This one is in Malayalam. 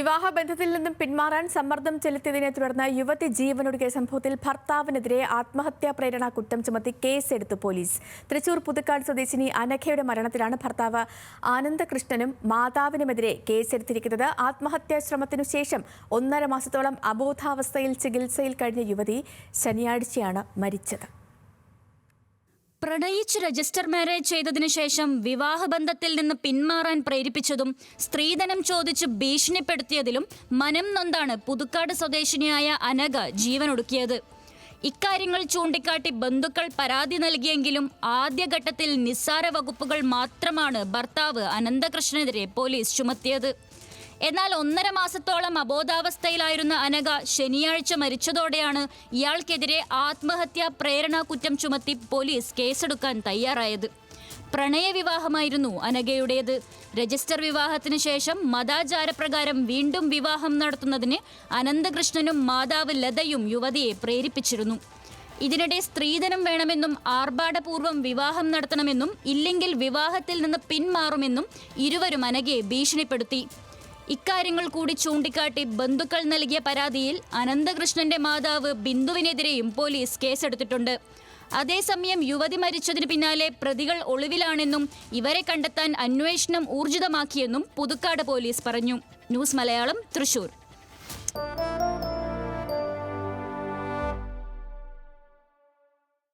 വിവാഹബന്ധത്തിൽ നിന്നും പിന്മാറാൻ സമ്മർദ്ദം ചെലുത്തിയതിനെ തുടർന്ന് യുവതി ജീവനൊടുക്കിയ സംഭവത്തിൽ ഭർത്താവിനെതിരെ ആത്മഹത്യാ പ്രേരണ കുറ്റം ചുമത്തി കേസെടുത്തു പോലീസ്. തൃശൂർ പുതുക്കാട് സ്വദേശിനി അനഘയുടെ മരണത്തിലാണ് ഭർത്താവ് ആനന്ദകൃഷ്ണനും മാതാവിനുമെതിരെ കേസെടുത്തിരിക്കുന്നത്. ആത്മഹത്യാ ശ്രമത്തിനു ശേഷം ഒന്നര മാസത്തോളം അബോധാവസ്ഥയിൽ ചികിത്സയിൽ കഴിഞ്ഞ യുവതി ശനിയാഴ്ചയാണ് മരിച്ചത്. പ്രണയിച്ച് രജിസ്റ്റർ മാരേജ് ചെയ്തതിനു ശേഷം വിവാഹബന്ധത്തിൽ നിന്ന് പിന്മാറാൻ പ്രേരിപ്പിച്ചതും സ്ത്രീധനം ചോദിച്ച് ഭീഷണിപ്പെടുത്തിയതിലും മനം നൊന്താണ് പുതുക്കാട് സ്വദേശിനിയായ അനഘ ജീവനൊടുക്കിയത്. ഇക്കാര്യങ്ങൾ ചൂണ്ടിക്കാട്ടി ബന്ധുക്കൾ പരാതി നൽകിയെങ്കിലും ആദ്യഘട്ടത്തിൽ നിസ്സാര വകുപ്പുകൾ മാത്രമാണ് ഭർത്താവ് അനന്തകൃഷ്ണനെതിരെ പോലീസ് ചുമത്തിയത്. എന്നാൽ ഒന്നര മാസത്തോളം അബോധാവസ്ഥയിലായിരുന്ന അനഘ ശനിയാഴ്ച മരിച്ചതോടെയാണ് ഇയാൾക്കെതിരെ ആത്മഹത്യാ പ്രേരണ കുറ്റം ചുമത്തി പോലീസ് കേസെടുക്കാൻ തയ്യാറായത്. പ്രണയവിവാഹമായിരുന്നു അനഘയുടേത്. രജിസ്റ്റർ വിവാഹത്തിന് ശേഷം മതാചാരപ്രകാരം വീണ്ടും വിവാഹം നടത്തുന്നതിന് അനന്തകൃഷ്ണനും മാതാവ് ലതയും യുവതിയെ പ്രേരിപ്പിച്ചിരുന്നു. ഇതിനിടെ സ്ത്രീധനം വേണമെന്നും ആർഭാടപൂർവം വിവാഹം നടത്തണമെന്നും ഇല്ലെങ്കിൽ വിവാഹത്തിൽ നിന്ന് പിന്മാറുമെന്നും ഇരുവരും അനഘയെ ഭീഷണിപ്പെടുത്തി. ഇക്കാര്യങ്ങൾ കൂടി ചൂണ്ടിക്കാട്ടി ബന്ധുക്കൾ നൽകിയ പരാതിയിൽ അനന്തകൃഷ്ണന്റെ മാതാവ് ബിന്ദുവിനെതിരെയും പോലീസ് കേസെടുത്തിട്ടുണ്ട്. അതേസമയം യുവതി മരിച്ചതിന് പിന്നാലെ പ്രതികൾ ഒളിവിലാണെന്നും ഇവരെ കണ്ടെത്താൻ അന്വേഷണം ഊർജിതമാക്കിയെന്നും പുതുക്കാട് പോലീസ് പറഞ്ഞു. ന്യൂസ് മലയാളം തൃശൂർ.